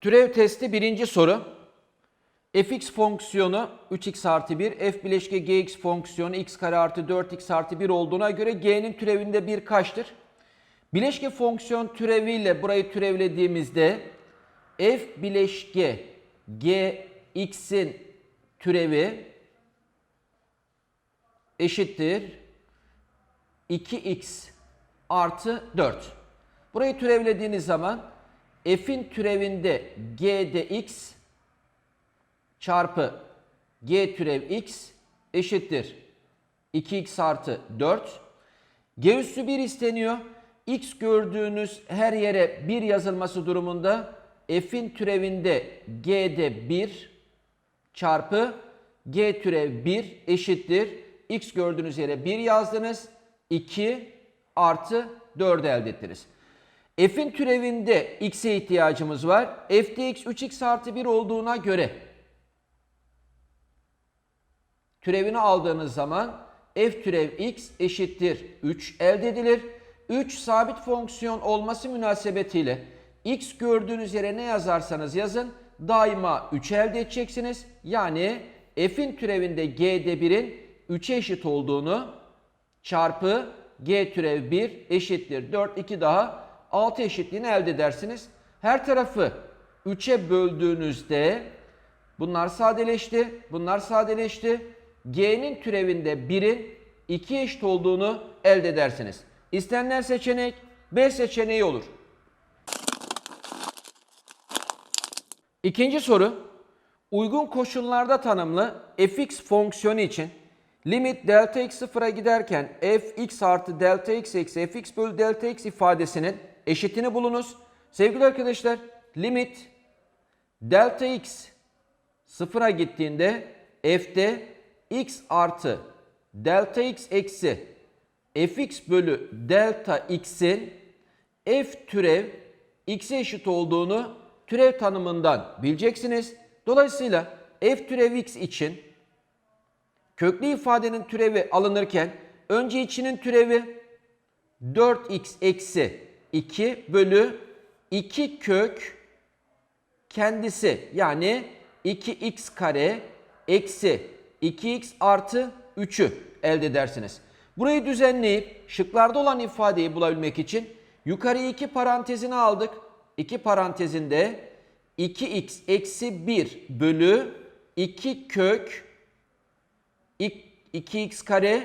Türev testi birinci soru. fx fonksiyonu 3x artı 1, f bileşke gx fonksiyonu x kare artı 4x artı 1 olduğuna göre g'nin türevinde 1 kaçtır? Bileşke fonksiyon türeviyle burayı türevlediğimizde f bileşke gx'in türevi eşittir 2x artı 4. Burayı türevlediğiniz zaman f'in türevinde g x çarpı g türev x eşittir 2x artı 4. g üssü 1 isteniyor. x gördüğünüz her yere 1 yazılması durumunda f'in türevinde g de 1 çarpı g türev 1 eşittir. x gördüğünüz yere 1 yazdınız. 2 artı 4 elde ettiniz. F'in türevinde x'e ihtiyacımız var. X 3x artı 1 olduğuna göre türevini aldığınız zaman f türev x eşittir 3 elde edilir. 3 sabit fonksiyon olması münasebetiyle x gördüğünüz yere ne yazarsanız yazın daima 3 elde edeceksiniz. Yani f'in türevinde g'de 1'in 3'e eşit olduğunu çarpı g türev 1 eşittir 4 2 daha 6 eşitliğini elde edersiniz. Her tarafı 3'e böldüğünüzde bunlar sadeleşti. Bunlar sadeleşti. G'nin türevinde 1'in 2 eşit olduğunu elde edersiniz. İstenilen seçenek B seçeneği olur. İkinci soru. Uygun koşullarda tanımlı fx fonksiyonu için limit delta x sıfıra giderken fx artı delta x eksi fx bölü delta x ifadesinin eşitini bulunuz. Sevgili arkadaşlar limit delta x sıfıra gittiğinde f'de x artı delta x eksi fx bölü delta x'in f türev x'e eşit olduğunu türev tanımından bileceksiniz. Dolayısıyla f türev x için köklü ifadenin türevi alınırken önce içinin türevi 4x eksi 2 bölü 2 kök kendisi yani 2x kare eksi 2x artı 3'ü elde edersiniz. Burayı düzenleyip şıklarda olan ifadeyi bulabilmek için yukarı iki parantezini aldık. İki parantezinde 2x eksi 1 bölü 2 kök 2x kare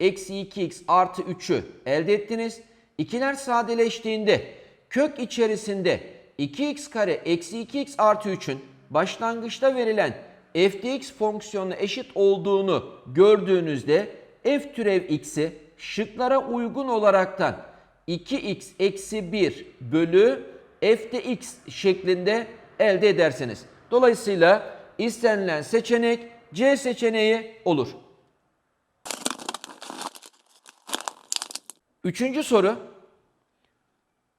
eksi 2x artı 3'ü elde ettiniz. İkiler sadeleştiğinde kök içerisinde 2x kare eksi 2x artı 3'ün başlangıçta verilen fdx fonksiyonuna eşit olduğunu gördüğünüzde f türev x'i şıklara uygun olaraktan 2x eksi 1 bölü f'de x şeklinde elde edersiniz. Dolayısıyla istenilen seçenek C seçeneği olur. Üçüncü soru.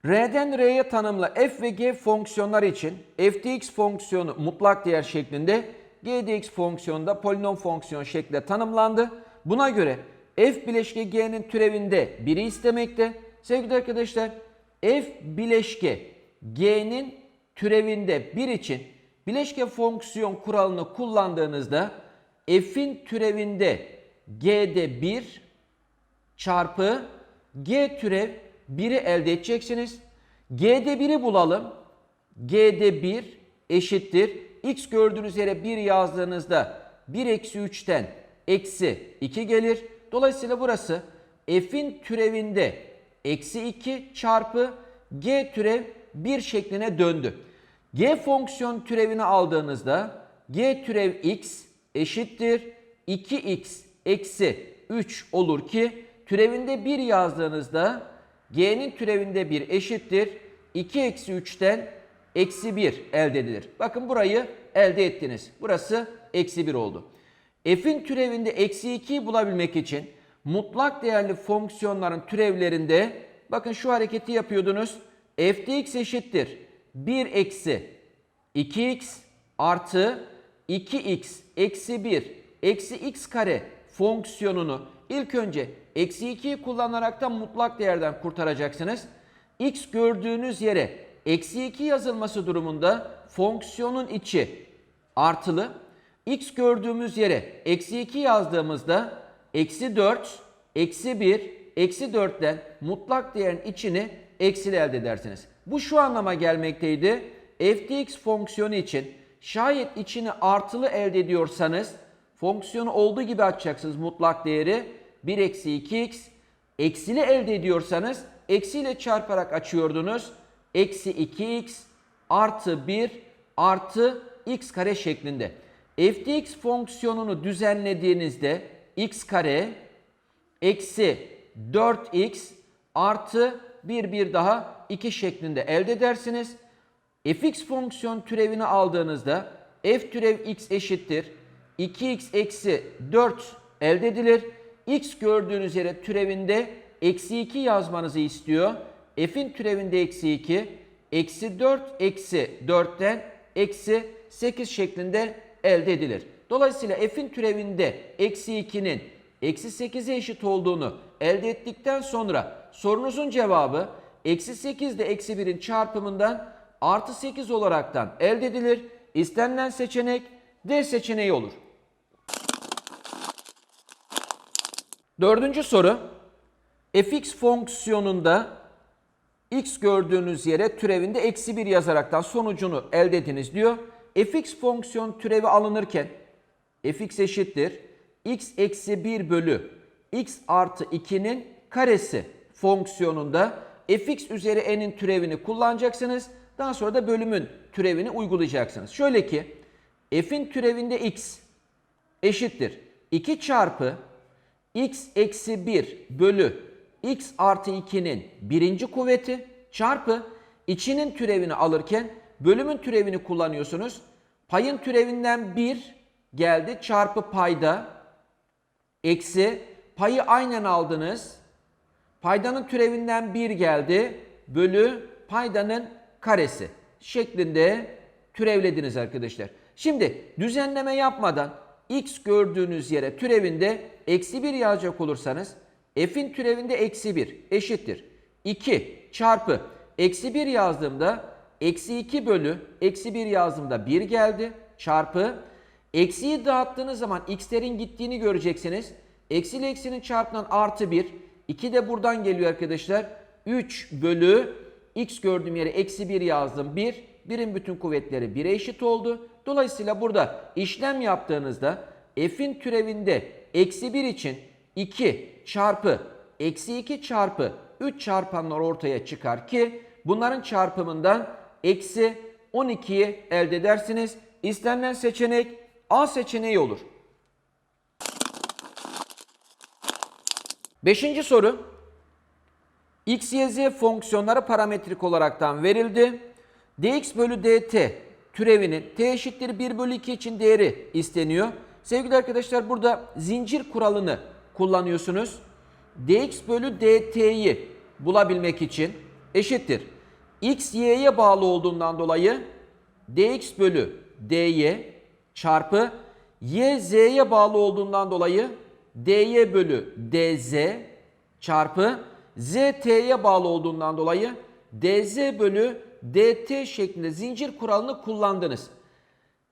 R'den R'ye tanımlı f ve g fonksiyonlar için fdx fonksiyonu mutlak değer şeklinde gdx fonksiyonu da polinom fonksiyon şeklinde tanımlandı. Buna göre f bileşke g'nin türevinde 1'i istemekte. Sevgili arkadaşlar f bileşke g'nin türevinde 1 için bileşke fonksiyon kuralını kullandığınızda f'in türevinde g'de 1 çarpı g türev 1'i elde edeceksiniz. G'de 1'i bulalım. G'de 1 eşittir. X gördüğünüz yere 1 yazdığınızda 1 eksi 3'ten eksi 2 gelir. Dolayısıyla burası f'in türevinde eksi 2 çarpı g türev 1 şekline döndü. G fonksiyon türevini aldığınızda g türev x eşittir 2x eksi 3 olur ki türevinde 1 yazdığınızda g'nin türevinde 1 eşittir 2 eksi 3'ten eksi 1 elde edilir. Bakın burayı elde ettiniz. Burası eksi 1 oldu. F'in türevinde eksi 2'yi bulabilmek için mutlak değerli fonksiyonların türevlerinde bakın şu hareketi yapıyordunuz. f x eşittir 1 eksi 2x artı 2x eksi 1 eksi x kare fonksiyonunu İlk önce eksi 2'yi kullanaraktan mutlak değerden kurtaracaksınız. X gördüğünüz yere eksi 2 yazılması durumunda fonksiyonun içi artılı. X gördüğümüz yere eksi 2 yazdığımızda eksi 4, eksi 1, eksi 4'ten mutlak değerin içini eksili elde edersiniz. Bu şu anlama gelmekteydi. ftx fonksiyonu için şayet içini artılı elde ediyorsanız fonksiyonu olduğu gibi açacaksınız mutlak değeri 1 eksi 2x. Eksili elde ediyorsanız eksiyle çarparak açıyordunuz. Eksi 2x artı 1 artı x kare şeklinde. ftx fonksiyonunu düzenlediğinizde x kare eksi 4x artı 1 bir daha 2 şeklinde elde edersiniz. fx fonksiyon türevini aldığınızda f türev x eşittir 2x eksi 4 elde edilir. x gördüğünüz yere türevinde eksi 2 yazmanızı istiyor. f'in türevinde eksi 2 eksi 4 eksi 4'ten eksi 8 şeklinde elde edilir. Dolayısıyla f'in türevinde eksi 2'nin eksi 8'e eşit olduğunu elde ettikten sonra sorunuzun cevabı eksi 8 ile eksi 1'in çarpımından artı 8 olaraktan elde edilir. İstenilen seçenek D seçeneği olur. Dördüncü soru. fx fonksiyonunda x gördüğünüz yere türevinde eksi 1 yazaraktan sonucunu elde ediniz diyor. fx fonksiyon türevi alınırken fx eşittir x eksi 1 bölü x artı 2'nin karesi fonksiyonunda fx üzeri n'in türevini kullanacaksınız. Daha sonra da bölümün türevini uygulayacaksınız. Şöyle ki f'in türevinde x eşittir 2 çarpı x eksi 1 bölü x artı 2'nin birinci kuvveti çarpı içinin türevini alırken bölümün türevini kullanıyorsunuz. Payın türevinden 1 geldi çarpı payda eksi payı aynen aldınız. Paydanın türevinden 1 geldi bölü paydanın karesi şeklinde türevlediniz arkadaşlar. Şimdi düzenleme yapmadan x gördüğünüz yere türevinde eksi 1 yazacak olursanız f'in türevinde eksi 1 eşittir. 2 çarpı eksi 1 yazdığımda eksi 2 bölü eksi 1 yazdığımda 1 geldi çarpı eksiyi dağıttığınız zaman x'lerin gittiğini göreceksiniz. Eksi ile eksinin çarpımından artı 1. 2 de buradan geliyor arkadaşlar. 3 bölü x gördüğüm yere eksi 1 yazdım 1. 1'in bütün kuvvetleri 1'e eşit oldu. Dolayısıyla burada işlem yaptığınızda f'in türevinde eksi 1 için 2 çarpı eksi 2 çarpı 3 çarpanlar ortaya çıkar ki bunların çarpımından eksi 12'yi elde edersiniz. İstenilen seçenek A seçeneği olur. Beşinci soru. X, Y, Z fonksiyonları parametrik olaraktan verildi. dx bölü dt türevinin t eşittir 1 bölü 2 için değeri isteniyor. Sevgili arkadaşlar burada zincir kuralını kullanıyorsunuz. dx bölü dt'yi bulabilmek için eşittir. x y'ye bağlı olduğundan dolayı dx bölü dy çarpı y z'ye bağlı olduğundan dolayı dy bölü dz çarpı z t'ye bağlı olduğundan dolayı dz bölü dt şeklinde zincir kuralını kullandınız.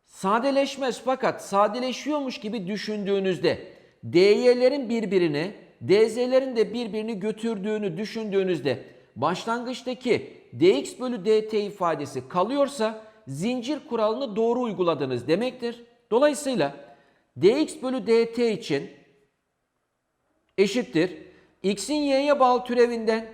Sadeleşmez fakat sadeleşiyormuş gibi düşündüğünüzde dy'lerin birbirini dz'lerin de birbirini götürdüğünü düşündüğünüzde başlangıçtaki dx bölü dt ifadesi kalıyorsa zincir kuralını doğru uyguladınız demektir. Dolayısıyla dx bölü dt için eşittir. x'in y'ye bağlı türevinden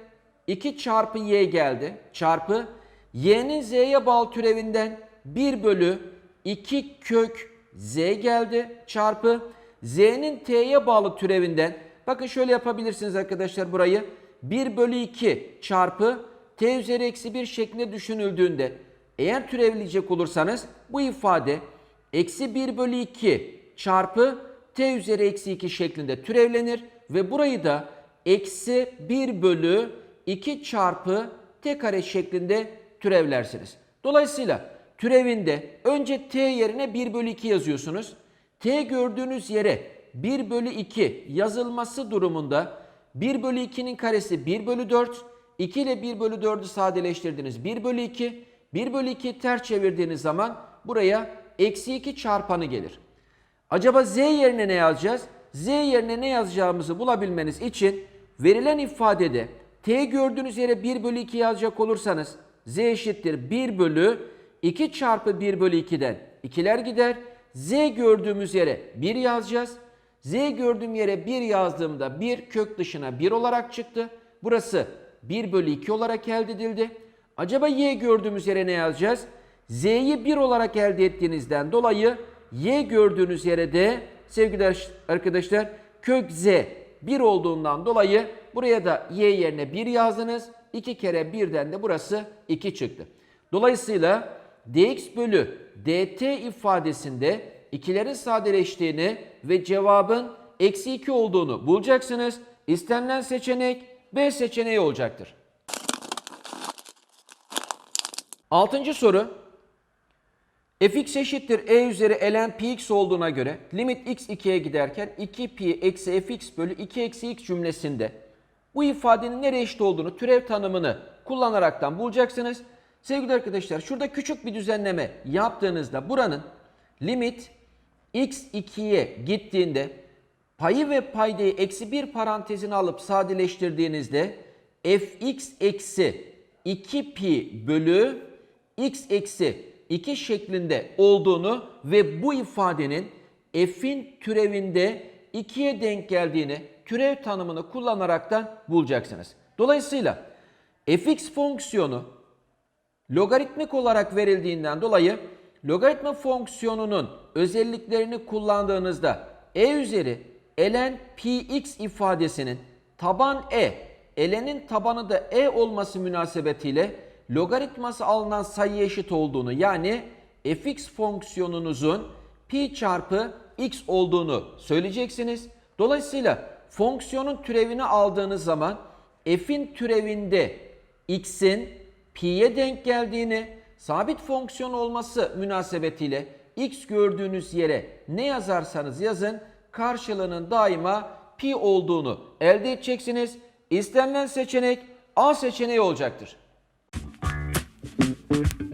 2 çarpı y geldi. Çarpı y'nin z'ye bağlı türevinden 1 bölü 2 kök z geldi. Çarpı z'nin t'ye bağlı türevinden bakın şöyle yapabilirsiniz arkadaşlar burayı. 1 bölü 2 çarpı t üzeri eksi 1 şeklinde düşünüldüğünde eğer türevleyecek olursanız bu ifade eksi 1 bölü 2 çarpı t üzeri eksi 2 şeklinde türevlenir ve burayı da eksi 1 bölü 2 çarpı t kare şeklinde türevlersiniz. Dolayısıyla türevinde önce t yerine 1 bölü 2 yazıyorsunuz. t gördüğünüz yere 1 bölü 2 yazılması durumunda 1 bölü 2'nin karesi 1 bölü 4. 2 ile 1 bölü 4'ü sadeleştirdiniz 1 bölü 2. 1 bölü 2 ters çevirdiğiniz zaman buraya eksi 2 çarpanı gelir. Acaba z yerine ne yazacağız? z yerine ne yazacağımızı bulabilmeniz için verilen ifadede t gördüğünüz yere 1 bölü 2 yazacak olursanız z eşittir 1 bölü 2 çarpı 1 bölü 2'den 2'ler gider. z gördüğümüz yere 1 yazacağız. z gördüğüm yere 1 yazdığımda 1 kök dışına 1 olarak çıktı. Burası 1 bölü 2 olarak elde edildi. Acaba y gördüğümüz yere ne yazacağız? z'yi 1 olarak elde ettiğinizden dolayı y gördüğünüz yere de sevgili arkadaşlar kök z 1 olduğundan dolayı buraya da y yerine 1 yazdınız. 2 kere 1'den de burası 2 çıktı. Dolayısıyla dx bölü dt ifadesinde ikilerin sadeleştiğini ve cevabın eksi 2 olduğunu bulacaksınız. İstenilen seçenek B seçeneği olacaktır. Altıncı soru. fx eşittir e üzeri ln px olduğuna göre limit x 2'ye giderken 2 pi eksi fx bölü 2 eksi x cümlesinde bu ifadenin nereye eşit olduğunu türev tanımını kullanaraktan bulacaksınız. Sevgili arkadaşlar şurada küçük bir düzenleme yaptığınızda buranın limit x 2'ye gittiğinde payı ve paydayı eksi bir parantezine alıp sadeleştirdiğinizde fx eksi 2 pi bölü x eksi 2 şeklinde olduğunu ve bu ifadenin f'in türevinde 2'ye denk geldiğini türev tanımını kullanaraktan bulacaksınız. Dolayısıyla fx fonksiyonu logaritmik olarak verildiğinden dolayı logaritma fonksiyonunun özelliklerini kullandığınızda e üzeri ln px ifadesinin taban e, ln'in tabanı da e olması münasebetiyle logaritması alınan sayı eşit olduğunu yani fx fonksiyonunuzun pi çarpı x olduğunu söyleyeceksiniz. Dolayısıyla fonksiyonun türevini aldığınız zaman f'in türevinde x'in pi'ye denk geldiğini, sabit fonksiyon olması münasebetiyle x gördüğünüz yere ne yazarsanız yazın karşılığının daima pi olduğunu elde edeceksiniz. İstenilen seçenek A seçeneği olacaktır. Thank you.